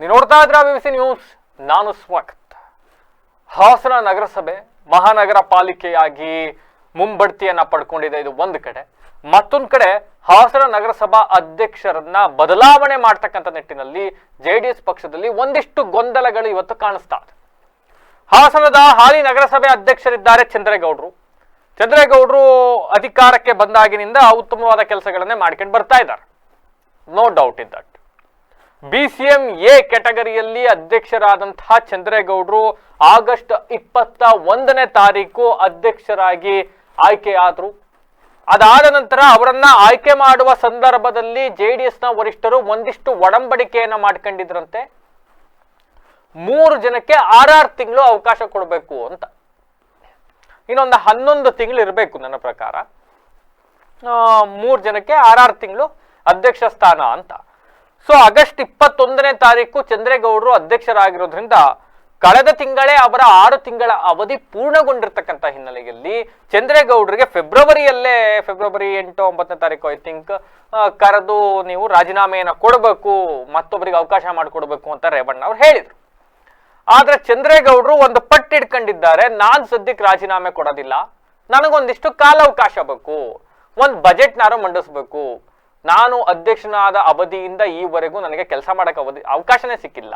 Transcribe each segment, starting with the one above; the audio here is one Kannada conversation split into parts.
ನೀವು ನೋಡ್ತಾ ಇದ್ರ ಸಿ ನ್ಯೂಸ್? ನಾನು ಸ್ವಾಗತ. ಹಾಸನ ನಗರಸಭೆ ಮಹಾನಗರ ಪಾಲಿಕೆಯಾಗಿ ಮುಂಬಡ್ತಿಯನ್ನ ಪಡ್ಕೊಂಡಿದೆ ಇದು ಒಂದು ಕಡೆ. ಮತ್ತೊಂದು ಕಡೆ ಹಾಸನ ನಗರಸಭಾ ಅಧ್ಯಕ್ಷರನ್ನ ಬದಲಾವಣೆ ಮಾಡ್ತಕ್ಕಂಥ ನಿಟ್ಟಿನಲ್ಲಿ ಜೆ ಡಿ ಎಸ್ ಪಕ್ಷದಲ್ಲಿ ಒಂದಿಷ್ಟು ಗೊಂದಲಗಳು ಇವತ್ತು ಕಾಣಿಸ್ತಾ ಹಾಸನದ ಹಾಲಿ ನಗರಸಭೆ ಅಧ್ಯಕ್ಷರಿದ್ದಾರೆ ಚಂದ್ರೇಗೌಡರು. ಚಂದ್ರೇಗೌಡರು ಅಧಿಕಾರಕ್ಕೆ ಬಂದಾಗಿನಿಂದ ಉತ್ತಮವಾದ ಕೆಲಸಗಳನ್ನೇ ಮಾಡ್ಕೊಂಡು ಬರ್ತಾ ಇದ್ದಾರೆ. No doubt in B C M A ಕ್ಯಾಟಗರಿಯಲ್ಲಿ ಅಧ್ಯಕ್ಷರಾದಂತಹ ಚಂದ್ರೇಗೌಡರು ಆಗಸ್ಟ್ ಇಪ್ಪತ್ತ ಒಂದನೇ ತಾರೀಕು ಅಧ್ಯಕ್ಷರಾಗಿ ಆಯ್ಕೆಯಾದರು ಅದಾದ ನಂತರ ಅವರನ್ನ ಆಯ್ಕೆ ಮಾಡುವ ಸಂದರ್ಭದಲ್ಲಿ ಜೆ ಡಿ ಎಸ್ನ ವರಿಷ್ಠರು ಒಂದಿಷ್ಟು ಒಡಂಬಡಿಕೆಯನ್ನ ಮಾಡ್ಕೊಂಡಿದ್ರಂತೆ. ಮೂರು ಜನಕ್ಕೆ ಆರಾರು ತಿಂಗಳು ಅವಕಾಶ ಕೊಡಬೇಕು ಅಂತ. ಇನ್ನೊಂದು ಹನ್ನೊಂದು ತಿಂಗಳು ಇರಬೇಕು ನನ್ನ ಪ್ರಕಾರ. ಮೂರು ಜನಕ್ಕೆ ಆರಾರು ತಿಂಗಳು ಅಧ್ಯಕ್ಷ ಸ್ಥಾನ ಅಂತ. ಸೊ ಆಗಸ್ಟ್ ಇಪ್ಪತ್ತೊಂದನೇ ತಾರೀಕು ಚಂದ್ರೇಗೌಡರು ಅಧ್ಯಕ್ಷರಾಗಿರೋದ್ರಿಂದ ಕಳೆದ ತಿಂಗಳೇ ಅವರ ಆರು ತಿಂಗಳ ಅವಧಿ ಪೂರ್ಣಗೊಂಡಿರ್ತಕ್ಕಂಥ ಹಿನ್ನೆಲೆಯಲ್ಲಿ ಚಂದ್ರೇಗೌಡರಿಗೆ ಫೆಬ್ರವರಿಯಲ್ಲೇ, ಫೆಬ್ರವರಿ ಎಂಟು, ಒಂಬತ್ತನೇ ತಾರೀಕು ಐ ಥಿಂಕ್ ಕರೆದು ನೀವು ರಾಜೀನಾಮೆಯನ್ನು ಕೊಡಬೇಕು, ಮತ್ತೊಬ್ಬರಿಗೆ ಅವಕಾಶ ಮಾಡಿಕೊಡ್ಬೇಕು ಅಂತ ರೇವಣ್ಣ ಅವ್ರು ಹೇಳಿದರು. ಆದ್ರೆ ಚಂದ್ರೇಗೌಡರು ಒಂದು ಪಟ್ಟು ಇಟ್ಕೊಂಡಿದ್ದಾರೆ ನಾನು ಸದ್ಯಕ್ಕೆ ರಾಜೀನಾಮೆ ಕೊಡೋದಿಲ್ಲ, ನನಗೊಂದಿಷ್ಟು ಕಾಲಾವಕಾಶ ಬೇಕು, ಒಂದು ಬಜೆಟ್ನಾರು ಮಂಡಿಸ್ಬೇಕು ನಾನು ಅಧ್ಯಕ್ಷನಾದ ಅವಧಿಯಿಂದ ಈವರೆಗೂ ನನಗೆ ಕೆಲಸ ಮಾಡೋಕೆ ಅವಧಿ ಅವಕಾಶನೇ ಸಿಕ್ಕಿಲ್ಲ.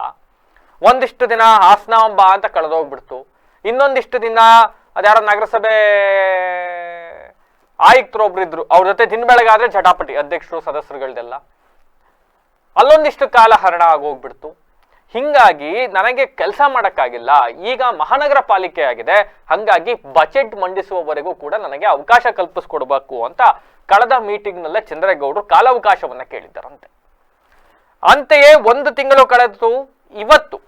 ಒಂದಿಷ್ಟು ದಿನ ಹಾಸನಾಂಬ ಅಂತ ಕಳೆದೋಗ್ಬಿಡ್ತು. ಇನ್ನೊಂದಿಷ್ಟು ದಿನ ಅದ್ಯಾರೋ ನಗರಸಭೆ ಆಯುಕ್ತರು ಒಬ್ರು ಇದ್ರು. ಅವ್ರ ಜೊತೆ ದಿನ ಬೆಳಗಾದ್ರೆ ಜಟಾಪಟಿ ಅಧ್ಯಕ್ಷರು, ಸದಸ್ಯರುಗಳ್ದೆಲ್ಲ. ಅಲ್ಲೊಂದಿಷ್ಟು ಕಾಲ ಹರಣ ಆಗೋಗ್ಬಿಡ್ತು. ಹಿಂಗಾಗಿ ನನಗೆ ಕೆಲಸ ಮಾಡೋಕ್ಕಾಗಿಲ್ಲ, ಈಗ ಮಹಾನಗರ ಪಾಲಿಕೆ ಆಗಿದೆ, ಹಂಗಾಗಿ ಬಜೆಟ್ ಮಂಡಿಸುವವರೆಗೂ ಕೂಡ ನನಗೆ ಅವಕಾಶ ಕಲ್ಪಿಸ್ಕೊಡ್ಬೇಕು ಅಂತ ಕಳೆದ ಮೀಟಿಂಗ್ನಲ್ಲೇ ಚಂದ್ರೇಗೌಡರು ಕಾಲಾವಕಾಶವನ್ನು ಕೇಳಿದ್ದಾರಂತೆ. ಅಂತೆಯೇ ಒಂದು ತಿಂಗಳು ಕಳೆದು ಇವತ್ತು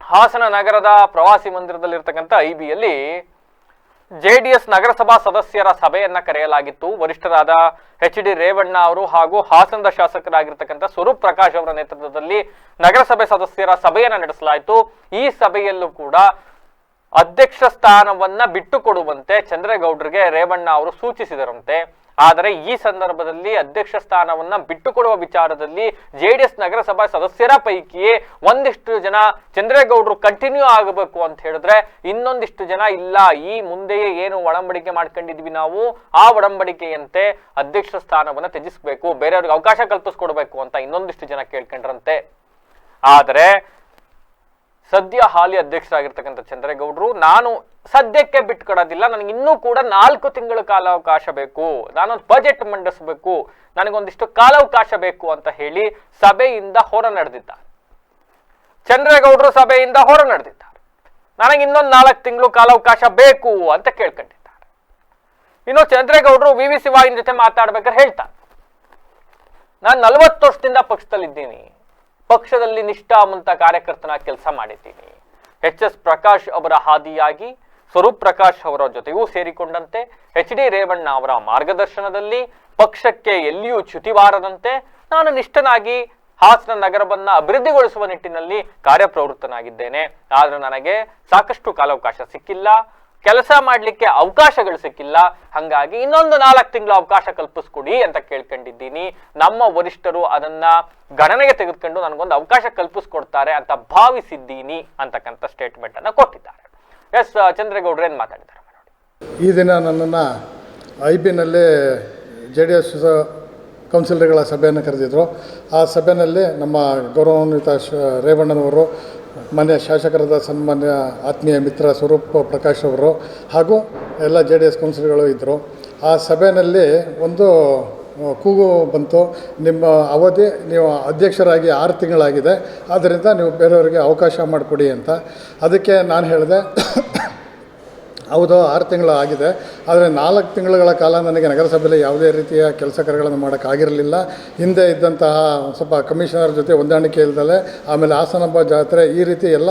ಹಾಸನ ನಗರದ ಪ್ರವಾಸಿ ಮಂದಿರದಲ್ಲಿರ್ತಕ್ಕಂಥ ಐ ಬಿಯಲ್ಲಿ ಜೆ ಡಿ ನಗರಸಭಾ ಸದಸ್ಯರ ಸಭೆಯನ್ನ ಕರೆಯಲಾಗಿತ್ತು. ವರಿಷ್ಠರಾದ ಎಚ್ ಡಿ ರೇವಣ್ಣ ಅವರು ಹಾಗೂ ಹಾಸನದ ಶಾಸಕರಾಗಿರ್ತಕ್ಕಂಥ ಸ್ವರೂಪ್ ಪ್ರಕಾಶ್ ಅವರ ನೇತೃತ್ವದಲ್ಲಿ ನಗರಸಭೆ ಸದಸ್ಯರ ಸಭೆಯನ್ನ ನಡೆಸಲಾಯಿತು. ಈ ಸಭೆಯಲ್ಲೂ ಕೂಡ ಅಧ್ಯಕ್ಷ ಸ್ಥಾನವನ್ನ ಬಿಟ್ಟುಕೊಡುವಂತೆ ಚಂದ್ರೇಗೌಡರಿಗೆ ರೇವಣ್ಣ ಅವರು ಸೂಚಿಸಿದರಂತೆ. ಆದರೆ ಈ ಸಂದರ್ಭದಲ್ಲಿ ಅಧ್ಯಕ್ಷ ಸ್ಥಾನವನ್ನ ಬಿಟ್ಟುಕೊಡುವ ವಿಚಾರದಲ್ಲಿ ಜೆಡಿಎಸ್ ನಗರಸಭಾ ಸದಸ್ಯರ ಪೈಕಿ ಒಂದಿಷ್ಟು ಜನ ಚಂದ್ರೇಗೌಡರು ಕಂಟಿನ್ಯೂ ಆಗಬೇಕು ಅಂತ ಹೇಳಿದ್ರೆ ಇನ್ನೊಂದಿಷ್ಟು ಜನ ಇಲ್ಲ, ಈ ಮುಂದೆಯೇ ಏನು ಒಡಂಬಡಿಕೆ ಮಾಡ್ಕೊಂಡಿದ್ವಿ ನಾವು, ಆ ಒಡಂಬಡಿಕೆಯಂತೆ ಅಧ್ಯಕ್ಷ ಸ್ಥಾನವನ್ನ ತ್ಯಜಿಸಬೇಕು, ಬೇರೆಯವ್ರಿಗೆ ಅವಕಾಶ ಕಲ್ಪಿಸ್ಕೊಡ್ಬೇಕು ಅಂತ ಇನ್ನೊಂದಿಷ್ಟು ಜನ ಕೇಳ್ಕೊಂಡ್ರಂತೆ. ಆದರೆ ಸದ್ಯ ಹಾಲಿ ಅಧ್ಯಕ್ಷರಾಗಿರ್ತಕ್ಕಂಥ ಚಂದ್ರೇಗೌಡರು, ನಾನು ಸದ್ಯಕ್ಕೆ ಬಿಟ್ಕೊಡೋದಿಲ್ಲ, ನನಗೆ ಇನ್ನೂ ಕೂಡ ನಾಲ್ಕು ತಿಂಗಳ ಕಾಲಾವಕಾಶ ಬೇಕು, ನಾನೊಂದು ಬಜೆಟ್ ಮಂಡಿಸಬೇಕು, ನನಗೊಂದಿಷ್ಟು ಕಾಲಾವಕಾಶ ಬೇಕು ಅಂತ ಹೇಳಿ ಸಭೆಯಿಂದ ಹೊರ ನಡೆದಿದ್ದಾರೆ. ಚಂದ್ರೇಗೌಡರು ಸಭೆಯಿಂದ ಹೊರ ನಡೆದಿದ್ದಾರೆ. ನನಗೆ ಇನ್ನೊಂದು ನಾಲ್ಕು ತಿಂಗಳು ಕಾಲಾವಕಾಶ ಬೇಕು ಅಂತ ಕೇಳ್ಕೊಂಡಿದ್ದಾರೆ. ಇನ್ನು ಚಂದ್ರೇಗೌಡರು ವಿ ವಿ ಶಿವಾಯಿನ ಜೊತೆ ಮಾತಾಡ್ಬೇಕಾದ್ರೆ ಹೇಳ್ತಾರೆ. ನಾನು ನಲವತ್ತು ವರ್ಷದಿಂದ ಪಕ್ಷದಲ್ಲಿದ್ದೀನಿ. ಪಕ್ಷದಲ್ಲಿ ನಿಷ್ಠಾವಂತ ಕಾರ್ಯಕರ್ತನ ಕೆಲಸ ಮಾಡಿದ್ದೀನಿ. ಎಚ್ ಎಸ್ ಪ್ರಕಾಶ್ ಅವರ ಹಾದಿಯಾಗಿ ಸ್ವರೂಪ್ ಪ್ರಕಾಶ್ ಅವರ ಜೊತೆಗೂ ಸೇರಿಕೊಂಡಂತೆ ಎಚ್ ಡಿ ರೇವಣ್ಣ ಅವರ ಮಾರ್ಗದರ್ಶನದಲ್ಲಿ ಪಕ್ಷಕ್ಕೆ ಎಲ್ಲಿಯೂ ಚ್ಯುತಿಬಾರದಂತೆ ನಾನು ನಿಷ್ಠನಾಗಿ ಹಾಸನ ನಗರವನ್ನ ಅಭಿವೃದ್ಧಿಗೊಳಿಸುವ ನಿಟ್ಟಿನಲ್ಲಿ ಕಾರ್ಯಪ್ರವೃತ್ತನಾಗಿದ್ದೇನೆ. ಆದರೆ ನನಗೆ ಸಾಕಷ್ಟು ಕಾಲಾವಕಾಶ ಸಿಕ್ಕಿಲ್ಲ. ಕೆಲಸ ಮಾಡಲಿಕ್ಕೆ ಅವಕಾಶಗಳು ಸಿಕ್ಕಿಲ್ಲ. ಹಂಗಾಗಿ ಇನ್ನೊಂದು ನಾಲ್ಕು ತಿಂಗಳು ಅವಕಾಶ ಕಲ್ಪಿಸ್ಕೊಡಿ ಅಂತ ಕೇಳ್ಕೊಂಡಿದ್ದೀನಿ. ನಮ್ಮ ವರಿಷ್ಠರು ಅದನ್ನ ಗಣನೆಗೆ ತೆಗೆದುಕೊಂಡು ನನಗೊಂದು ಅವಕಾಶ ಕಲ್ಪಿಸ್ಕೊಡ್ತಾರೆ ಅಂತ ಭಾವಿಸಿದ್ದೀನಿ ಅಂತಕ್ಕಂಥ ಸ್ಟೇಟ್ಮೆಂಟ್ ಅನ್ನ ಕೊಟ್ಟಿದ್ದಾರೆ. ಎಸ್ ಚಂದ್ರೇಗೌಡ್ರು ಏನು ಮಾತಾಡಿದ್ದಾರೆ ಈ ದಿನ ನನ್ನನ್ನು ಐ ಬಿನಲ್ಲಿ ಜೆ ಡಿ ಎಸ್ ಕೌನ್ಸಿಲರ್ಗಳ ಸಭೆಯನ್ನು ಕರೆದಿದ್ದರು ಆ ಸಭೆಯಲ್ಲಿ ನಮ್ಮ ಗೌರವಾನ್ವಿತ ಶ, ರೇವಣ್ಣನವರು ಮಾನ್ಯ ಶಾಸಕರಾದ ಸನ್ಮಾನ್ಯ ಆತ್ಮೀಯ ಮಿತ್ರ ಸ್ವರೂಪ್ ಪ್ರಕಾಶ್ ಅವರು ಹಾಗೂ ಎಲ್ಲ ಜೆ ಡಿ ಎಸ್ ಕೌನ್ಸಿಲರ್ಗಳು ಇದ್ದರು. ಆ ಸಭೆಯಲ್ಲಿ ಒಂದು ಕೂಗು ಬಂತು. ನಿಮ್ಮ ಅವಧಿ ನೀವು ಅಧ್ಯಕ್ಷರಾಗಿ ಆರು ತಿಂಗಳಾಗಿದೆ. ಆದ್ದರಿಂದ ನೀವು ಬೇರೆಯವರಿಗೆ ಅವಕಾಶ ಮಾಡಿಕೊಡಿ ಅಂತ. ಅದಕ್ಕೆ ನಾನು ಹೇಳಿದೆ ಹೌದು, ಆರು ತಿಂಗಳು ಆಗಿದೆ. ಆದರೆ ನಾಲ್ಕು ತಿಂಗಳುಗಳ ಕಾಲ ನನಗೆ ನಗರಸಭೆಯಲ್ಲಿ ಯಾವುದೇ ರೀತಿಯ ಕೆಲಸ ಕಾರ್ಯಗಳನ್ನು ಮಾಡೋಕ್ಕಾಗಿರಲಿಲ್ಲ. ಹಿಂದೆ ಇದ್ದಂತಹ ಸ್ವಲ್ಪ ಕಮಿಷನರ್ ಜೊತೆ ಹೊಂದಾಣಿಕೆ ಇಲ್ದಲೆ ಆಮೇಲೆ ಹಾಸನಬ್ಬ ಜಾತ್ರೆ ಈ ರೀತಿ ಎಲ್ಲ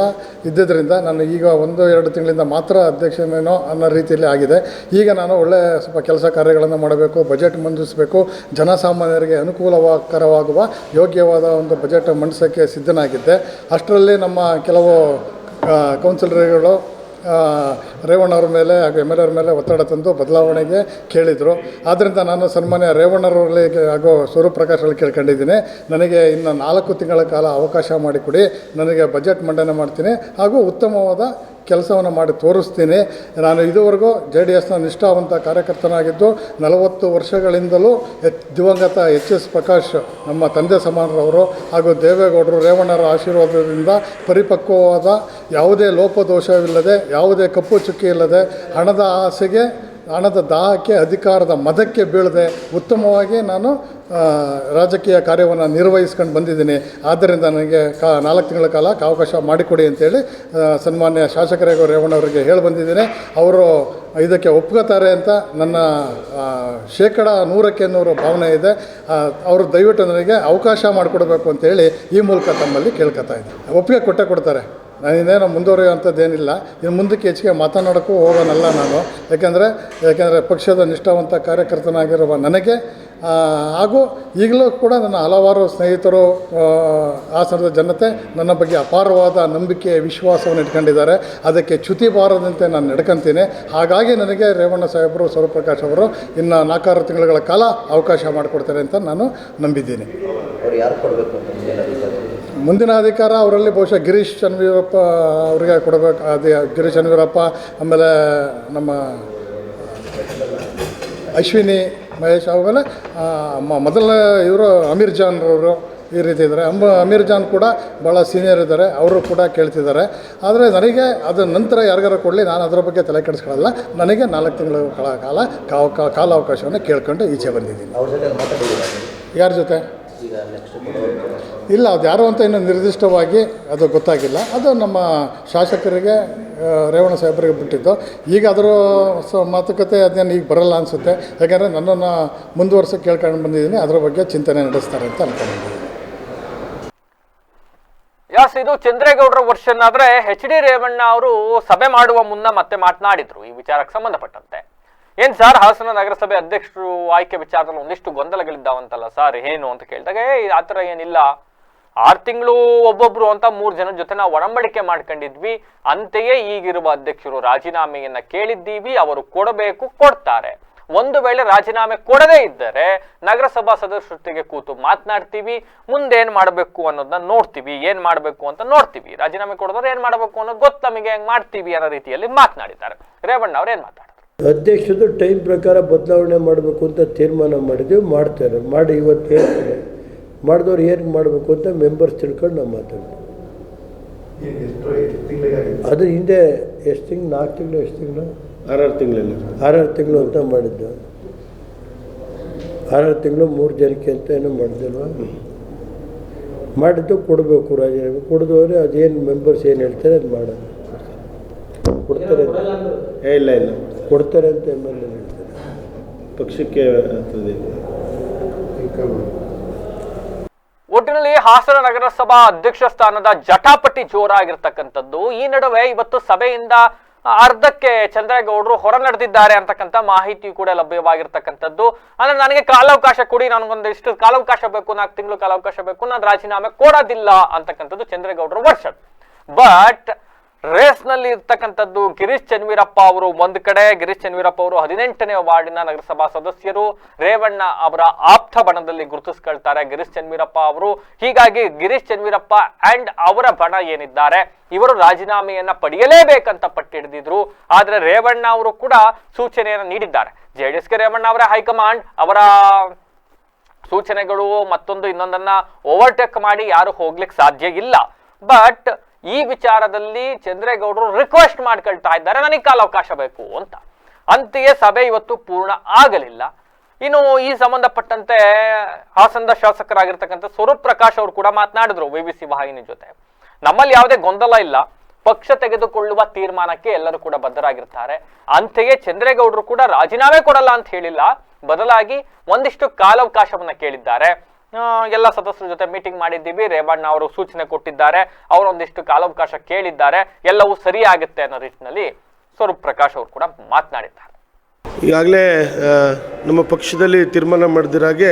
ಇದ್ದಿದ್ದರಿಂದ ನಾನು ಈಗ ಒಂದು, ಎರಡು ತಿಂಗಳಿಂದ ಮಾತ್ರ ಅಧ್ಯಕ್ಷನೇನೋ ಅನ್ನೋ ರೀತಿಯಲ್ಲಿ ಆಗಿದೆ. ಈಗ ನಾನು ಒಳ್ಳೆ ಸ್ವಲ್ಪ ಕೆಲಸ ಕಾರ್ಯಗಳನ್ನು ಮಾಡಬೇಕು, ಬಜೆಟ್ ಮಂಡಿಸಬೇಕು, ಜನಸಾಮಾನ್ಯರಿಗೆ ಅನುಕೂಲಕರವಾಗುವ ಯೋಗ್ಯವಾದ ಒಂದು ಬಜೆಟ್ ಮಂಡಿಸೋಕ್ಕೆ ಸಿದ್ಧನಾಗಿದ್ದೆ. ಅಷ್ಟರಲ್ಲಿ ನಮ್ಮ ಕೆಲವು ಕೌನ್ಸಿಲರ್ಗಳು ರೇವಣ್ಣವ್ರ ಮೇಲೆ ಹಾಗೂ ಎಂ ಎಲ್ ಎರ ಮೇಲೆ ಒತ್ತಡ ತಂದು ಬದಲಾವಣೆಗೆ ಕೇಳಿದರು. ಆದ್ದರಿಂದ ನಾನು ಸನ್ಮಾನ್ಯ ರೇವಣ್ಣರಲ್ಲಿ ಹಾಗೂ ಸ್ವರೂಪ್ ಪ್ರಕಾಶ್ ಅಲ್ಲಿ ಕೇಳ್ಕೊಂಡಿದ್ದೀನಿ. ನನಗೆ ಇನ್ನು ನಾಲ್ಕು ತಿಂಗಳ ಕಾಲ ಅವಕಾಶ ಮಾಡಿಕೊಡಿ. ನನಗೆ ಬಜೆಟ್ ಮಂಡನೆ ಮಾಡ್ತೀನಿ. ಹಾಗೂ ಉತ್ತಮವಾದ ಕೆಲಸವನ್ನು ಮಾಡಿ ತೋರಿಸ್ತೀನಿ. ನಾನು ಇದುವರೆಗೂ ಜೆ ಡಿ ಎಸ್ನ ನಿಷ್ಠಾವಂತ ಕಾರ್ಯಕರ್ತನಾಗಿದ್ದು, ನಲವತ್ತು ವರ್ಷಗಳಿಂದಲೂ ಎಚ್, ದಿವಂಗತ ಎಚ್ ಎಸ್ ಪ್ರಕಾಶ್ ನಮ್ಮ ತಂದೆ ಸಮಾನರವರು ಹಾಗೂ ದೇವೇಗೌಡರು ರೇವಣ್ಣರ ಆಶೀರ್ವಾದದಿಂದ ಪರಿಪಕ್ವವಾದ ಯಾವುದೇ ಲೋಪದೋಷವಿಲ್ಲದೆ, ಯಾವುದೇ ಕಪ್ಪು ಚುಕ್ಕಿ ಇಲ್ಲದೆ ಹಣದ ಆಸೆಗೆ ಹಣದ ದಾಹಕ್ಕೆ, ಅಧಿಕಾರದ ಮದಕ್ಕೆ ಬೀಳದೆ ಉತ್ತಮವಾಗಿ ನಾನು ರಾಜಕೀಯ ಕಾರ್ಯವನ್ನು ನಿರ್ವಹಿಸ್ಕೊಂಡು ಬಂದಿದ್ದೀನಿ. ಆದ್ದರಿಂದ ನನಗೆ ಕಾ, ನಾಲ್ಕು ತಿಂಗಳ ಕಾಲ ಅವಕಾಶ ಮಾಡಿಕೊಡಿ ಅಂತೇಳಿ ಸನ್ಮಾನ್ಯ ಸನ್ಮಾನ್ಯ ರೇವಣ್ಣ ಅವರಿಗೆ ಹೇಳಿ ಬಂದಿದ್ದೀನಿ. ಅವರು ಇದಕ್ಕೆ ಒಪ್ಕೋತಾರೆ ಅಂತ ನನ್ನ ಶೇಕಡ ನೂರಕ್ಕೆ ನೂರು ಭಾವನೆ ಇದೆ. ಅವರು ದಯವಿಟ್ಟು ನನಗೆ ಅವಕಾಶ ಮಾಡಿಕೊಡ್ಬೇಕು ಅಂತೇಳಿ ಈ ಮೂಲಕ ತಮ್ಮಲ್ಲಿ ಕೇಳ್ಕೊತಾ ಇದ್ದೀನಿ. ಒಪ್ಪಿಗೆ ಕೊಟ್ಟೆ ಕೊಡ್ತಾರೆ. ನಾನಿನ್ನೇನು ಮುಂದುವರಿಯುವಂಥದ್ದೇನಿಲ್ಲ. ಇನ್ನು ಮುಂದಕ್ಕೆ ಹೆಚ್ಚಿಗೆ ಮಾತನಾಡೋಕ್ಕೂ ಹೋಗೋನಲ್ಲ ನಾನು. ಯಾಕೆಂದರೆ ಯಾಕೆಂದರೆ ಪಕ್ಷದ ನಿಷ್ಠಾವಂತ ಕಾರ್ಯಕರ್ತನಾಗಿರುವ ನನಗೆ ಹಾಗೂ ಈಗಲೂ ಕೂಡ ನನ್ನ ಹಲವಾರು ಸ್ನೇಹಿತರು ಆ, ಹಾಸನದ ಜನತೆ ನನ್ನ ಬಗ್ಗೆ ಅಪಾರವಾದ ನಂಬಿಕೆ ವಿಶ್ವಾಸವನ್ನು ಇಟ್ಕೊಂಡಿದ್ದಾರೆ. ಅದಕ್ಕೆ ಚ್ಯುತಿ ಬಾರದಂತೆ ನಾನು ನಡ್ಕೊಂತೀನಿ. ಹಾಗಾಗಿ ನನಗೆ ರೇವಣ್ಣ ಸಾಹೇಬರು ಸ್ವರೂಪ್ರಕಾಶ್ ಅವರು ಇನ್ನು ನಾಲ್ಕಾರು ತಿಂಗಳುಗಳ ಕಾಲ ಅವಕಾಶ ಮಾಡಿಕೊಡ್ತಾರೆ ಅಂತ ನಾನು ನಂಬಿದ್ದೀನಿ. ಯಾರು ಕೊಡಬೇಕು ಮುಂದಿನ ಅಧಿಕಾರಿ ಅವರಲ್ಲಿ ಬಹುಶಃ ಗಿರೀಶ್ ಚನ್ವೀರಪ್ಪ ಅವರಿಗೆ ಕೊಡಬೇಕು. ಅದೇ ಗಿರೀಶ್ ಚನ್ವೀರಪ್ಪ ಆಮೇಲೆ ನಮ್ಮ ಅಶ್ವಿನಿ ಮಹೇಶ್ ಆಮೇಲೆ ಮೊದಲ ಇವರು ಅಮೀರ್ ಜಾನ್ರವರು ಈ ರೀತಿ ಇದ್ದಾರೆ. ಅಂಬ ಅಮೀರ್ ಜಾನ್ ಕೂಡ ಭಾಳ ಸೀನಿಯರ್ ಇದ್ದಾರೆ. ಅವರು ಕೂಡ ಕೇಳ್ತಿದ್ದಾರೆ. ಆದರೆ ನನಗೆ ಅದರ ನಂತರ ಯಾರಿಗಾರು ಕೊಡಲಿ ನಾನು ಅದರ ಬಗ್ಗೆ ತಲೆ ಕೆಡಿಸ್ಕೊಳ್ಳಲ್ಲ. ನನಗೆ ನಾಲ್ಕು ತಿಂಗಳ ಕಾಲ ಕಾಲ ಕಾವ ಕಾ- ಕಾಲಾವಕಾಶವನ್ನು ಕೇಳ್ಕೊಂಡು ಈಚೆ ಬಂದಿದ್ದೀನಿ. ಅವ್ರ ಜೊತೆ ಮಾತಾಡಿಲ್ಲ ಯಾರ ಜೊತೆ? ಇಲ್ಲ ಅದು ಯಾರು ಅಂತ ಇನ್ನೂ ನಿರ್ದಿಷ್ಟವಾಗಿ ಅದು ಗೊತ್ತಾಗಿಲ್ಲ. ಅದು ನಮ್ಮ ಶಾಸಕರಿಗೆ ರೇವಣ್ಣ ಸಾಹೇಬರಿಗೆ ಬಿಟ್ಟಿದ್ದು. ಈಗ ಅದರ ಸ ಮಾತುಕತೆ ಅದೇನು ಈಗ ಬರಲ್ಲ ಅನಿಸುತ್ತೆ. ಯಾಕಂದರೆ ನನ್ನನ್ನು ಮುಂದುವರ್ಸಿ ಕೇಳ್ಕೊಂಡು ಬಂದಿದ್ದೀನಿ. ಅದರ ಬಗ್ಗೆ ಚಿಂತನೆ ನಡೆಸ್ತಾರೆ ಅಂತ ಅನ್ಕೊಂಡಿದ್ದೀನಿ. ಯಾಸ್ ಇದು ಚಂದ್ರೇಗೌಡರ ವರ್ಷನ್ ಆದರೆ ಎಚ್ ಡಿ ರೇವಣ್ಣ ಅವರು ಸಭೆ ಮಾಡುವ ಮುನ್ನ ಮತ್ತೆ ಮಾತನಾಡಿದ್ರು. ಈ ವಿಚಾರಕ್ಕೆ ಸಂಬಂಧಪಟ್ಟಂತೆ. ಏನ್ ಸರ್ ಹಾಸನ ನಗರಸಭೆ ಅಧ್ಯಕ್ಷರು ಆಯ್ಕೆ ವಿಚಾರದಲ್ಲಿ ಒಂದಿಷ್ಟು ಗೊಂದಲಗಳಿದ್ದಾವಂತಲ್ಲ ಸರ್, ಏನು ಅಂತ ಕೇಳಿದಾಗ, ಏ ಆ ಥರ ಏನಿಲ್ಲ. ಆರು ತಿಂಗಳು ಒಬ್ಬೊಬ್ರು ಅಂತ ಮೂರು ಜನ ಜೊತೆ ನಾವು ಒಡಂಬಡಿಕೆ ಮಾಡ್ಕೊಂಡಿದ್ವಿ. ಅಂತೆಯೇ ಈಗಿರುವ ಅಧ್ಯಕ್ಷರು ರಾಜೀನಾಮೆಯನ್ನ ಕೇಳಿದ್ದೀವಿ, ಅವರು ಕೊಡಬೇಕು, ಕೊಡ್ತಾರೆ. ಒಂದು ವೇಳೆ ರಾಜೀನಾಮೆ ಕೊಡದೇ ಇದ್ದರೆ ನಗರಸಭಾ ಸದಸ್ಯರೊಟ್ಟಿಗೆ ಕೂತು ಮಾತನಾಡ್ತೀವಿ, ಮುಂದೇನ್ ಮಾಡಬೇಕು ಅನ್ನೋದನ್ನ ನೋಡ್ತೀವಿ, ಏನ್ ಮಾಡಬೇಕು ಅಂತ ನೋಡ್ತೀವಿ. ರಾಜೀನಾಮೆ ಕೊಡೋದ್ರೆ ಏನ್ ಮಾಡಬೇಕು ಅನ್ನೋದು ಗೊತ್ತು ನಮಗೆ, ಹೆಂಗ್ ಮಾಡ್ತೀವಿ ಅನ್ನೋ ರೀತಿಯಲ್ಲಿ ಮಾತನಾಡಿದ್ದಾರೆ. ರೇವಣ್ಣ ಅವ್ರು ಏನ್ ಮಾತಾಡಿದ್ರು ಅಧ್ಯಕ್ಷದ್ದು ಟೈಮ್ ಪ್ರಕಾರ ಬದಲಾವಣೆ ಮಾಡಬೇಕು ಅಂತ ತೀರ್ಮಾನ ಮಾಡಿದ್ದೀವಿ ಮಾಡ್ತಾರೆ ಮಾಡಿ ಇವತ್ತು ಹೇಳ್ತಾರೆ ಮಾಡಿದವ್ರು ಏನು ಮಾಡಬೇಕು ಅಂತ ಮೆಂಬರ್ಸ್ ತಿಳ್ಕೊಂಡು ನಾವು ಮಾತಾಡ್ತೀವಿ. ಅದು ಹಿಂದೆ ಎಷ್ಟು ತಿಂಗಳು ನಾಲ್ಕು ತಿಂಗಳು ಎಷ್ಟು ತಿಂಗಳು? ಆರಾರು ತಿಂಗಳಲ್ಲಿ. ಆರಾರು ತಿಂಗಳು ಅಂತ ಮಾಡಿದ್ದು. ಆರಾರು ತಿಂಗಳು ಮೂರು ಜನಕ್ಕೆ ಅಂತ ಏನು ಮಾಡಿದಲ್ವ ಮಾಡಿದ್ದು ಕೊಡಬೇಕು ರಾಜೀನಾಮೆ. ಕೊಡದವ್ರೆ ಅದೇನು ಮೆಂಬರ್ಸ್ ಏನು ಹೇಳ್ತಾರೆ ಅದು ಮಾಡೋದು. ಕೊಡ್ತಾರೆ. ಇಲ್ಲ ಇಲ್ಲ. ಕೊಡ್ತಾರೆ ಅಂತ ಎಲ್ ಎ ಹೇಳ್ತಾರೆ. ಪಕ್ಷಕ್ಕೆ ಒಟ್ಟಿನಲ್ಲಿ ಹಾಸನ ನಗರಸಭಾ ಅಧ್ಯಕ್ಷ ಸ್ಥಾನದ ಜಟಾಪಟಿ ಜೋರಾಗಿರ್ತಕ್ಕಂಥದ್ದು. ಈ ನಡುವೆ ಇವತ್ತು ಸಭೆಯಿಂದ ಅರ್ಧಕ್ಕೆ ಚಂದ್ರೇಗೌಡರು ಹೊರ ನಡೆದಿದ್ದಾರೆ ಅಂತಕ್ಕಂಥ ಮಾಹಿತಿ ಕೂಡ ಲಭ್ಯವಾಗಿರ್ತಕ್ಕಂಥದ್ದು. ಅಂದ್ರೆ ನನಗೆ ಕಾಲಾವಕಾಶ ಕೊಡಿ ನನಗೊಂದಿಷ್ಟು ಕಾಲಾವಕಾಶ ಬೇಕು, ನಾಲ್ಕು ತಿಂಗಳು ಕಾಲಾವಕಾಶ ಬೇಕು, ನಾನು ರಾಜೀನಾಮೆ ಕೊಡೋದಿಲ್ಲ ಅಂತಕ್ಕಂಥದ್ದು ಚಂದ್ರೇಗೌಡರು ವರ್ಷ. ಬಟ್ ರೇಸ್ನಲ್ಲಿ ಇರ್ತಕ್ಕಂಥದ್ದು ಗಿರೀಶ್ ಚನ್ವೀರಪ್ಪ ಅವರು. ಒಂದು ಕಡೆ ಗಿರೀಶ್ ಚನ್ವೀರಪ್ಪ ಅವರು ಹದಿನೆಂಟನೇ ವಾರ್ಡಿನ ನಗರಸಭಾ ಸದಸ್ಯರು. ರೇವಣ್ಣ ಅವರ ಆಪ್ತ ಬಣದಲ್ಲಿ ಗುರುತಿಸ್ಕೊಳ್ತಾರೆ ಗಿರೀಶ್ ಚನ್ವೀರಪ್ಪ ಅವರು. ಹೀಗಾಗಿ ಗಿರೀಶ್ ಚನ್ವೀರಪ್ಪ ಅಂಡ್ ಅವರ ಬಣ ಏನಿದ್ದಾರೆ, ಇವರು ರಾಜೀನಾಮೆಯನ್ನ ಪಡೆಯಲೇಬೇಕಂತ ಪಟ್ಟಿಡಿದ್ರು ಆದ್ರೆ ರೇವಣ್ಣ ಅವರು ಕೂಡ ಸೂಚನೆಯನ್ನು ನೀಡಿದ್ದಾರೆ. ಜೆಡಿಎಸ್ಗೆ ರೇವಣ್ಣ ಅವರ ಹೈಕಮಾಂಡ್. ಅವರ ಸೂಚನೆಗಳು ಮತ್ತೊಂದು ಇನ್ನೊಂದನ್ನ ಓವರ್ಟೇಕ್ ಮಾಡಿ ಯಾರು ಹೋಗ್ಲಿಕ್ಕೆ ಸಾಧ್ಯ ಇಲ್ಲ. ಬಟ್ ಈ ವಿಚಾರದಲ್ಲಿ ಚಂದ್ರೇಗೌಡರು ರಿಕ್ವೆಸ್ಟ್ ಮಾಡ್ಕೊಳ್ತಾ ಇದ್ದಾರೆ, ನನಗೆ ಕಾಲಾವಕಾಶ ಬೇಕು ಅಂತ. ಅಂತೆಯೇ ಸಭೆ ಇವತ್ತು ಪೂರ್ಣ ಆಗಲಿಲ್ಲ. ಇನ್ನು ಈ ಸಂಬಂಧಪಟ್ಟಂತೆ ಹಾಸನದ ಶಾಸಕರಾಗಿರ್ತಕ್ಕಂಥ ಸ್ವರೂಪ್ ಪ್ರಕಾಶ್ ಅವರು ಕೂಡ ಮಾತನಾಡಿದ್ರು ವಿ ಸಿ ವಾಹಿನಿ ಜೊತೆ. ನಮ್ಮಲ್ಲಿ ಯಾವುದೇ ಗೊಂದಲ ಇಲ್ಲ. ಪಕ್ಷ ತೆಗೆದುಕೊಳ್ಳುವ ತೀರ್ಮಾನಕ್ಕೆ ಎಲ್ಲರೂ ಕೂಡ ಬದ್ಧರಾಗಿರ್ತಾರೆ. ಅಂತೆಯೇ ಚಂದ್ರೇಗೌಡರು ಕೂಡ ರಾಜೀನಾಮೆ ಕೊಡಲ್ಲ ಅಂತ ಹೇಳಿಲ್ಲ. ಬದಲಾಗಿ ಒಂದಿಷ್ಟು ಕಾಲಾವಕಾಶವನ್ನ ಕೇಳಿದ್ದಾರೆ. ಎಲ್ಲ ಸದಸ್ಯರ ಜೊತೆ ಮೀಟಿಂಗ್ ಮಾಡಿದ್ದೀವಿ ರೇವಣ್ಣ ಅವರು ಸೂಚನೆ ಕೊಟ್ಟಿದ್ದಾರೆ. ಅವರು ಒಂದಿಷ್ಟು ಕಾಲಾವಕಾಶ ಕೇಳಿದ್ದಾರೆ. ಎಲ್ಲವೂ ಸರಿ ಆಗುತ್ತೆ ಅನ್ನೋ ರೀತಿಯಲ್ಲಿ ಸ್ವರೂಪ್ ಪ್ರಕಾಶ್ ಅವರು ಕೂಡ ಮಾತನಾಡಿದ್ದಾರೆ. ಈಗಾಗಲೇ ನಮ್ಮ ಪಕ್ಷದಲ್ಲಿ ತೀರ್ಮಾನ ಮಾಡಿದಿರ ಹಾಗೆ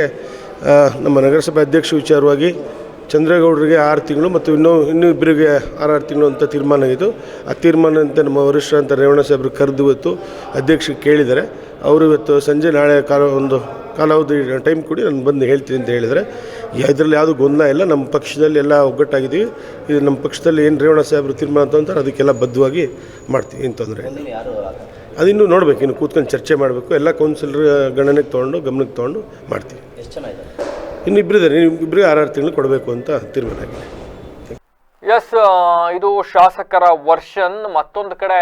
ನಮ್ಮ ನಗರಸಭೆ ಅಧ್ಯಕ್ಷ ವಿಚಾರವಾಗಿ ಚಂದ್ರೇಗೌಡರಿಗೆ ಆರು ತಿಂಗಳು ಮತ್ತು ಇನ್ನೂ ಇನ್ನೂ ಇಬ್ಬರಿಗೆ ಆರಾರು ತಿಂಗಳು ಅಂತ ತೀರ್ಮಾನ ಆಗಿತ್ತು ಆ ತೀರ್ಮಾನದಂತೆ ನಮ್ಮ ವರಿಷ್ಠ ಅಂತ ರೇವಣ್ಣ ಸಾಹೇಬರು ಕರೆದು ಇವತ್ತು ಅಧ್ಯಕ್ಷರಿಗೆ ಕೇಳಿದ್ದಾರೆ. ಅವರು ಇವತ್ತು ಸಂಜೆ ನಾಳೆ ಕಾಲ ಒಂದು ಕಾಲಾವಧಿ ಟೈಮ್ ಕೊಡಿ ನಾನು ಬಂದು ಹೇಳ್ತೀನಿ ಅಂತ ಹೇಳಿದರೆ ಇದರಲ್ಲಿ ಯಾವುದು ಗೊಂದಲ ಇಲ್ಲ. ನಮ್ಮ ಪಕ್ಷದಲ್ಲಿ ಎಲ್ಲ ಒಗ್ಗಟ್ಟಾಗಿದ್ದೀವಿ. ಇದು ನಮ್ಮ ಪಕ್ಷದಲ್ಲಿ ಏನು ರೇವಣ ಸಾಹೇಬರು ತೀರ್ಮಾನ ಅಂತಂದ್ರೆ ಅದಕ್ಕೆಲ್ಲ ಬದ್ಧವಾಗಿ ಮಾಡ್ತೀವಿ. ಏನು ತೊಂದರೆ ಇಲ್ಲ. ಅದಿನ್ನೂ ನೋಡಬೇಕು. ಇನ್ನು ಕೂತ್ಕೊಂಡು ಚರ್ಚೆ ಮಾಡಬೇಕು. ಎಲ್ಲ ಕೌನ್ಸಿಲರ್ ಗಣನೆಗೆ ತೊಗೊಂಡು ಗಮನಕ್ಕೆ ತೊಗೊಂಡು ಮಾಡ್ತೀವಿ. ಇನ್ನು ಇಬ್ಬರಿದ್ದಾರೆ ಇಬ್ಬರಿಗೆ ಆರಾರು ತಿಂಗಳು ಕೊಡಬೇಕು ಅಂತ ತೀರ್ಮಾನ ಆಗಿದೆ. ಎಸ್ ಇದು ಶಾಸಕರ ವರ್ಷನ್. ಮತ್ತೊಂದು ಕಡೆ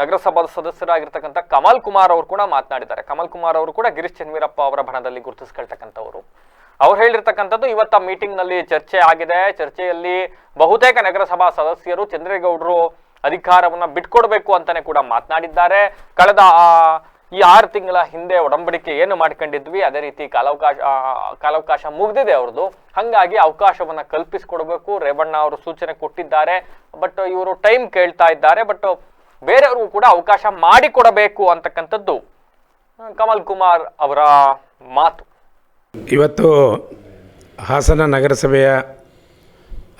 ನಗರಸಭಾ ಸದಸ್ಯರಾಗಿರ್ತಕ್ಕಂಥ ಕಮಲ್ ಕುಮಾರ್ ಅವರು ಕೂಡ ಮಾತನಾಡಿದ್ದಾರೆ. ಕಮಲ್ ಕುಮಾರ್ ಅವರು ಕೂಡ ಗಿರೀಶ್ ಚನ್ವೀರಪ್ಪ ಅವರ ಬಣದಲ್ಲಿ ಗುರುತಿಸ್ಕೊಳ್ತಕ್ಕಂಥವ್ರು. ಅವ್ರು ಹೇಳಿರ್ತಕ್ಕಂಥದ್ದು ಇವತ್ತ ಮೀಟಿಂಗ್ನಲ್ಲಿ ಚರ್ಚೆ ಆಗಿದೆ. ಚರ್ಚೆಯಲ್ಲಿ ಬಹುತೇಕ ನಗರಸಭಾ ಸದಸ್ಯರು ಚಂದ್ರೇಗೌಡರು ಅಧಿಕಾರವನ್ನ ಬಿಟ್ಕೊಡ್ಬೇಕು ಅಂತಾನೆ ಕೂಡ ಮಾತನಾಡಿದ್ದಾರೆ. ಕಳೆದ ಈ ಆರು ತಿಂಗಳ ಹಿಂದೆ ಒಡಂಬಡಿಕೆ ಏನು ಮಾಡ್ಕೊಂಡಿದ್ವಿ, ಅದೇ ರೀತಿ ಕಾಲಾವಕಾಶ ಕಾಲಾವಕಾಶ ಮುಗ್ದಿದೆ ಅವ್ರದ್ದು. ಹಂಗಾಗಿ ಅವಕಾಶವನ್ನ ಕಲ್ಪಿಸಿಕೊಡ್ಬೇಕು. ರೇವಣ್ಣ ಅವರು ಸೂಚನೆ ಕೊಟ್ಟಿದ್ದಾರೆ. ಬಟ್ ಇವರು ಟೈಮ್ ಕೇಳ್ತಾ ಇದ್ದಾರೆ. ಬಟ್ ಬೇರೆಯವ್ರಿಗೂ ಕೂಡ ಅವಕಾಶ ಮಾಡಿಕೊಡಬೇಕು ಅಂತಕ್ಕಂಥದ್ದು ಕಮಲ್ ಕುಮಾರ್ ಅವರ ಮಾತು. ಇವತ್ತು ಹಾಸನ ನಗರಸಭೆಯ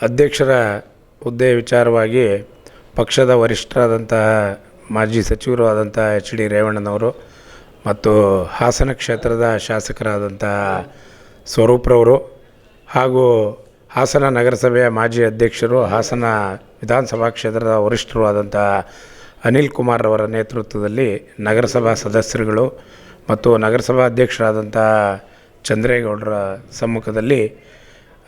ಅಧ್ಯಕ್ಷರ ಹುದ್ದೆ ವಿಚಾರವಾಗಿ ಪಕ್ಷದ ವರಿಷ್ಠರಾದಂತಹ ಮಾಜಿ ಸಚಿವರು ಆದಂಥ ಎಚ್ ಡಿ ರೇವಣ್ಣನವರು ಮತ್ತು ಹಾಸನ ಕ್ಷೇತ್ರದ ಶಾಸಕರಾದಂತಹ ಸ್ವರೂಪ್ರವರು ಹಾಗೂ ಹಾಸನ ನಗರಸಭೆಯ ಮಾಜಿ ಅಧ್ಯಕ್ಷರು ಹಾಸನ ವಿಧಾನಸಭಾ ಕ್ಷೇತ್ರದ ವರಿಷ್ಠರು ಆದಂಥ ಅನಿಲ್ ಕುಮಾರ್ ಅವರ ನೇತೃತ್ವದಲ್ಲಿ ನಗರಸಭಾ ಸದಸ್ಯರುಗಳು ಮತ್ತು ನಗರಸಭಾ ಅಧ್ಯಕ್ಷರಾದಂಥ ಚಂದ್ರೇಗೌಡರ ಸಮ್ಮುಖದಲ್ಲಿ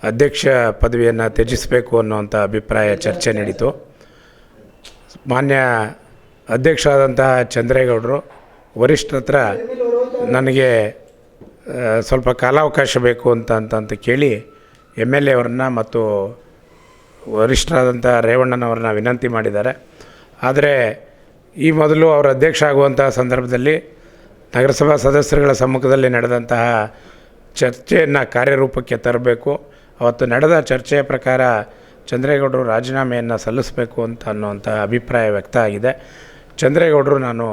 ಅಧ್ಯಕ್ಷ ಪದವಿಯನ್ನು ತ್ಯಜಿಸಬೇಕು ಅನ್ನುವಂಥ ಅಭಿಪ್ರಾಯ ಚರ್ಚೆ ನಡೀತು. ಮಾನ್ಯ ಅಧ್ಯಕ್ಷರಾದಂತಹ ಚಂದ್ರೇಗೌಡರು ವರಿಷ್ಠರ ಹತ್ರ ನನಗೆ ಸ್ವಲ್ಪ ಕಾಲಾವಕಾಶ ಬೇಕು ಅಂತ ಅಂತ ಅಂತ ಕೇಳಿ ಎಂ ಎಲ್ ಎ ಅವ್ರನ್ನ ಮತ್ತು ವರಿಷ್ಠರಾದಂಥ ರೇವಣ್ಣನವ್ರನ್ನ ವಿನಂತಿ ಮಾಡಿದ್ದಾರೆ. ಆದರೆ ಈ ಮೊದಲು ಅವರು ಅಧ್ಯಕ್ಷ ಆಗುವಂತಹ ಸಂದರ್ಭದಲ್ಲಿ ನಗರಸಭಾ ಸದಸ್ಯರುಗಳ ಸಮ್ಮುಖದಲ್ಲಿ ನಡೆದಂತಹ ಚರ್ಚೆಯನ್ನು ಕಾರ್ಯರೂಪಕ್ಕೆ ತರಬೇಕು. ಅವತ್ತು ನಡೆದ ಚರ್ಚೆಯ ಪ್ರಕಾರ ಚಂದ್ರೇಗೌಡರು ರಾಜೀನಾಮೆಯನ್ನು ಸಲ್ಲಿಸಬೇಕು ಅಂತ ಅನ್ನುವಂಥ ಅಭಿಪ್ರಾಯ ವ್ಯಕ್ತ ಆಗಿದೆ. ಚಂದ್ರೇಗೌಡರು ನಾನು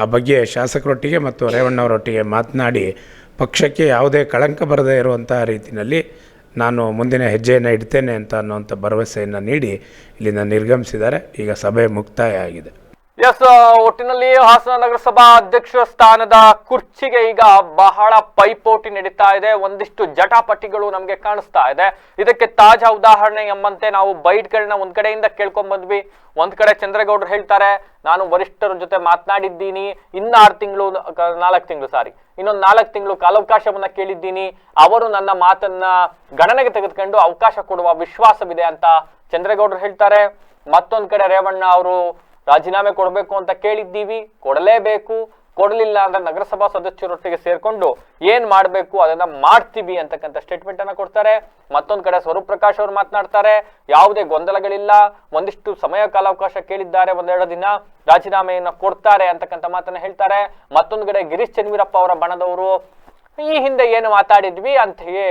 ಆ ಬಗ್ಗೆ ಶಾಸಕರೊಟ್ಟಿಗೆ ಮತ್ತು ರೇವಣ್ಣವರೊಟ್ಟಿಗೆ ಮಾತನಾಡಿ ಪಕ್ಷಕ್ಕೆ ಯಾವುದೇ ಕಳಂಕ ಬರದೇ ಇರುವಂಥ ರೀತಿಯಲ್ಲಿ ನಾನು ಮುಂದಿನ ಹೆಜ್ಜೆಯನ್ನು ಇಡ್ತೇನೆ ಅಂತ ಅನ್ನುವಂಥ ಭರವಸೆಯನ್ನು ನೀಡಿ ಇಲ್ಲಿಂದ ನಿರ್ಗಮಿಸಿದ್ದಾರೆ. ಈಗ ಸಭೆ ಮುಕ್ತಾಯ ಆಗಿದೆ. ಎಸ್ ಒಟ್ಟಿನಲ್ಲಿ ಹಾಸನ ನಗರಸಭಾ ಅಧ್ಯಕ್ಷ ಸ್ಥಾನದ ಕುರ್ಚಿಗೆ ಈಗ ಬಹಳ ಪೈಪೋಟಿ ನಡೀತಾ ಇದೆ. ಒಂದಿಷ್ಟು ಜಟಾಪಟಿಗಳು ನಮಗೆ ಕಾಣಿಸ್ತಾ ಇದೆ. ಇದಕ್ಕೆ ತಾಜಾ ಉದಾಹರಣೆ ಎಂಬಂತೆ ನಾವು ಬೈಟ್ಗಳನ್ನ ಒಂದ್ ಕಡೆಯಿಂದ ಕೇಳ್ಕೊಂಡ್ ಬಂದ್ವಿ. ಒಂದ್ ಕಡೆ ಚಂದ್ರೇಗೌಡರು ಹೇಳ್ತಾರೆ, ನಾನು ವರಿಷ್ಠರ ಜೊತೆ ಮಾತನಾಡಿದ್ದೀನಿ. ಇನ್ನ ಆರು ತಿಂಗಳು ನಾಲ್ಕು ತಿಂಗಳು, ಸಾರಿ. ಇನ್ನೊಂದು ನಾಲ್ಕು ತಿಂಗಳು ಕಾಲಾವಕಾಶವನ್ನ ಕೇಳಿದ್ದೀನಿ. ಅವರು ನನ್ನ ಮಾತನ್ನ ಗಣನೆಗೆ ತೆಗೆದುಕೊಂಡು ಅವಕಾಶ ಕೊಡುವ ವಿಶ್ವಾಸವಿದೆ ಅಂತ ಚಂದ್ರೇಗೌಡರು ಹೇಳ್ತಾರೆ. ಮತ್ತೊಂದ್ ಕಡೆ ರೇವಣ್ಣ ಅವರು ರಾಜೀನಾಮೆ ಕೊಡಬೇಕು ಅಂತ ಕೇಳಿದ್ದೀವಿ, ಕೊಡಲೇಬೇಕು. ಕೊಡಲಿಲ್ಲ ಅಂದ್ರೆ ನಗರಸಭಾ ಸದಸ್ಯರೊಟ್ಟಿಗೆ ಸೇರ್ಕೊಂಡು ಏನ್ ಮಾಡಬೇಕು, ಅದನ್ನ ಮಾಡ್ತೀವಿ ಅಂತಕ್ಕಂಥ ಸ್ಟೇಟ್ಮೆಂಟ್ ಅನ್ನ ಕೊಡ್ತಾರೆ. ಮತ್ತೊಂದ್ ಕಡೆ ಸ್ವರೂಪ್ ಪ್ರಕಾಶ್ ಅವರು ಮಾತನಾಡ್ತಾರೆ, ಯಾವುದೇ ಗೊಂದಲಗಳಿಲ್ಲ. ಒಂದಿಷ್ಟು ಸಮಯ ಕಾಲಾವಕಾಶ ಕೇಳಿದ್ದಾರೆ ಒಂದೆರಡು ದಿನ, ರಾಜೀನಾಮೆಯನ್ನ ಕೊಡ್ತಾರೆ ಅಂತಕ್ಕಂಥ ಮಾತನ್ನ ಹೇಳ್ತಾರೆ. ಮತ್ತೊಂದ್ ಕಡೆ ಗಿರೀಶ್ ಚನ್ವೀರಪ್ಪ ಅವರ ಬಣದವರು, ಈ ಹಿಂದೆ ಏನು ಮಾತಾಡಿದ್ವಿ ಅಂತೆಯೇ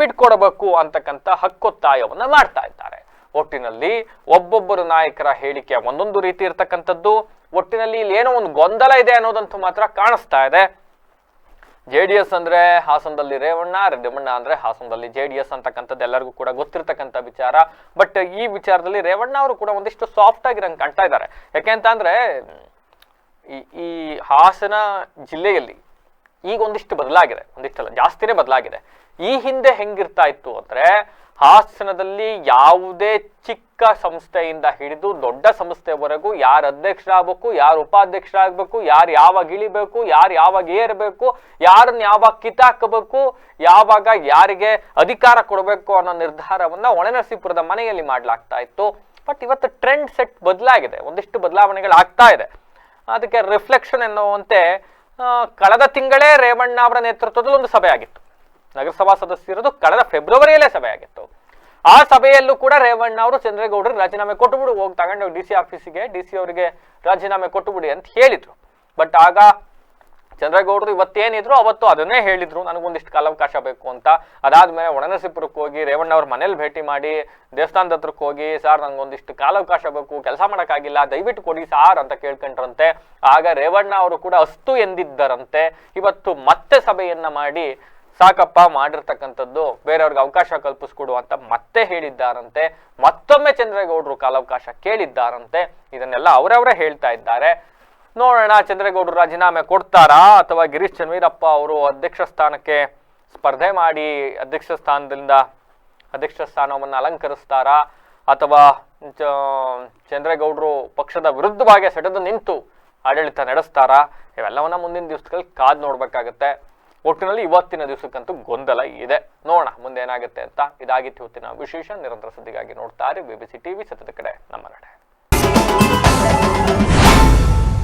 ಬಿಟ್ಕೊಡಬೇಕು ಅಂತಕ್ಕಂಥ ಹಕ್ಕೊತ್ತಾಯವನ್ನ ಮಾಡ್ತಾ ಇದ್ದಾರೆ. ಒಟ್ಟಿನಲ್ಲಿ ಒಬ್ಬೊಬ್ಬರು ನಾಯಕರ ಹೇಳಿಕೆ ಒಂದೊಂದು ರೀತಿ ಇರ್ತಕ್ಕಂಥದ್ದು. ಒಟ್ಟಿನಲ್ಲಿ ಇಲ್ಲಿ ಏನೋ ಒಂದು ಗೊಂದಲ ಇದೆ ಅನ್ನೋದಂತೂ ಮಾತ್ರ ಕಾಣಿಸ್ತಾ ಇದೆ. ಜೆ ಡಿ ಎಸ್ ಅಂದ್ರೆ ಹಾಸನದಲ್ಲಿ ರೇವಣ್ಣ ರೇವಣ್ಣ ಅಂದ್ರೆ ಹಾಸನದಲ್ಲಿ ಜೆ ಡಿ ಎಸ್ ಅಂತಕ್ಕಂಥದ್ದು ಎಲ್ಲರಿಗೂ ಕೂಡ ಗೊತ್ತಿರ್ತಕ್ಕಂಥ ವಿಚಾರ. ಬಟ್ ಈ ವಿಚಾರದಲ್ಲಿ ರೇವಣ್ಣ ಅವರು ಕೂಡ ಒಂದಿಷ್ಟು ಸಾಫ್ಟ್ ಆಗಿರಂಗೆ ಕಾಣ್ತಾ ಇದ್ದಾರೆ. ಯಾಕೆ ಅಂತ ಅಂದ್ರೆ, ಈ ಈ ಹಾಸನ ಜಿಲ್ಲೆಯಲ್ಲಿ ಈಗ ಒಂದಿಷ್ಟು ಬದಲಾಗಿದೆ. ಒಂದಿಷ್ಟಲ್ಲ, ಜಾಸ್ತಿನೇ ಬದಲಾಗಿದೆ. ಈ ಹಿಂದೆ ಹೆಂಗಿರ್ತಾ ಇತ್ತು ಅಂದ್ರೆ ಹಾಸನದಲ್ಲಿ ಯಾವುದೇ ಚಿಕ್ಕ ಸಂಸ್ಥೆಯಿಂದ ಹಿಡಿದು ದೊಡ್ಡ ಸಂಸ್ಥೆವರೆಗೂ ಯಾರು ಅಧ್ಯಕ್ಷರಾಗಬೇಕು, ಯಾರು ಉಪಾಧ್ಯಕ್ಷರಾಗಬೇಕು, ಯಾರು ಯಾವಾಗ ಇಳಿಬೇಕು, ಯಾರು ಯಾವಾಗ ಏರಬೇಕು, ಯಾರನ್ನ ಯಾವಾಗ ಕಿತ್ತಾಕಬೇಕು ಯಾವಾಗ ಯಾರಿಗೆ ಅಧಿಕಾರ ಕೊಡಬೇಕು ಅನ್ನೋ ನಿರ್ಧಾರವನ್ನ ಒಳನರಸೀಪುರದ ಮನೆಯಲ್ಲಿ ಮಾಡ್ಲಾಗ್ತಾ ಇತ್ತು. ಬಟ್ ಇವತ್ತು ಟ್ರೆಂಡ್ ಸೆಟ್ ಬದಲಾಗಿದೆ, ಒಂದಿಷ್ಟು ಬದಲಾವಣೆಗಳು ಆಗ್ತಾ ಇದೆ. ಅದಕ್ಕೆ ರಿಫ್ಲೆಕ್ಷನ್ ಎನ್ನುವಂತೆ ಕಳೆದ ತಿಂಗಳೇ ರೇವಣ್ಣ ಅವರ ನೇತೃತ್ವದಲ್ಲಿ ಒಂದು ಸಭೆ ಆಗಿತ್ತು. ನಗರಸಭಾ ಸದಸ್ಯರದು ಕಳೆದ ಫೆಬ್ರವರಿಯಲ್ಲೇ ಸಭೆ ಆಗಿತ್ತು ಆ ಸಭೆಯಲ್ಲೂ ಕೂಡ ರೇವಣ್ಣ ಅವರು ಚಂದ್ರೇಗೌಡರು ರಾಜೀನಾಮೆ ಕೊಟ್ಟುಬಿಡು, ಹೋಗಿ ತಗೊಂಡು ಡಿ ಸಿ ಆಫೀಸಿಗೆ, ಡಿ ಸಿ ಅವರಿಗೆ ರಾಜೀನಾಮೆ ಕೊಟ್ಟುಬಿಡಿ ಅಂತ ಹೇಳಿದ್ರು. ಬಟ್ ಆಗ ಚಂದ್ರೇಗೌಡರು ಇವತ್ತೇನಿದ್ರು ಅವತ್ತು ಅದನ್ನೇ ಹೇಳಿದ್ರು, ನನಗೊಂದಿಷ್ಟು ಕಾಲಾವಕಾಶ ಬೇಕು ಅಂತ. ಅದಾದ್ಮೇಲೆ ಒಣನಸಿಪುರಕ್ಕೆ ಹೋಗಿ ರೇವಣ್ಣ ಅವ್ರ ಮನೇಲಿ ಭೇಟಿ ಮಾಡಿ, ದೇವಸ್ಥಾನದ ಹತ್ರಕ್ಕೆ ಹೋಗಿ, ಸರ್ ನಂಗೊಂದಿಷ್ಟು ಕಾಲಾವಕಾಶ ಬೇಕು, ಕೆಲಸ ಮಾಡೋಕ್ಕಾಗಿಲ್ಲ, ದಯವಿಟ್ಟು ಕೊಡಿ ಸಾರ್ ಅಂತ ಕೇಳ್ಕೊಂಡ್ರಂತೆ. ಆಗ ರೇವಣ್ಣ ಅವರು ಕೂಡ ಅಸ್ತು ಎಂದಿದ್ದರಂತೆ. ಇವತ್ತು ಮತ್ತೆ ಸಭೆಯನ್ನ ಮಾಡಿ ಸಾಕಪ್ಪ ಮಾಡಿರ್ತಕ್ಕಂಥದ್ದು, ಬೇರೆಯವ್ರಿಗೆ ಅವಕಾಶ ಕಲ್ಪಿಸ್ಕೊಡು ಅಂತ ಮತ್ತೆ ಹೇಳಿದ್ದಾರಂತೆ. ಮತ್ತೊಮ್ಮೆ ಚಂದ್ರೇಗೌಡರು ಕಾಲಾವಕಾಶ ಕೇಳಿದ್ದಾರಂತೆ. ಇದನ್ನೆಲ್ಲ ಅವರವರೇ ಹೇಳ್ತಾ ಇದ್ದಾರೆ. ನೋಡೋಣ, ಚಂದ್ರೇಗೌಡರು ರಾಜೀನಾಮೆ ಕೊಡ್ತಾರಾ? ಅಥವಾ ಗಿರೀಶ್ ಚನ್ವೀರಪ್ಪ ಅವರು ಅಧ್ಯಕ್ಷ ಸ್ಥಾನಕ್ಕೆ ಸ್ಪರ್ಧೆ ಮಾಡಿ ಅಧ್ಯಕ್ಷ ಸ್ಥಾನದಿಂದ ಅಧ್ಯಕ್ಷ ಸ್ಥಾನವನ್ನು ಅಲಂಕರಿಸ್ತಾರಾ? ಅಥವಾ ಚಂದ್ರೇಗೌಡರು ಪಕ್ಷದ ವಿರುದ್ಧವಾಗಿ ಸೆಟೆದು ನಿಂತು ಆಡಳಿತ ನಡೆಸ್ತಾರಾ? ಇವೆಲ್ಲವನ್ನ ಮುಂದಿನ ದಿವಸಗಳಲ್ಲಿ ಕಾದು ನೋಡ್ಬೇಕಾಗತ್ತೆ. ಒಟ್ಟಿನಲ್ಲಿ ಇವತ್ತಿನ ದಿವಸಕ್ಕಂತೂ ಗೊಂದಲ ಇದೆ. ನೋಡೋಣ, ಮುಂದೆ ಏನಾಗುತ್ತೆ ಅಂತ ಇದಾಗಿತ್ತು ಇವತ್ತಿನ ವಿಶೇಷ ನಿರಂತರ ಸುದ್ದಿಗಾಗಿ ನೋಡ್ತಾರೆ ಬಿಬಿಸಿ ಟಿವಿ ಸತತ ಕಡೆ, ನಮ್ಮ ನಡೆ.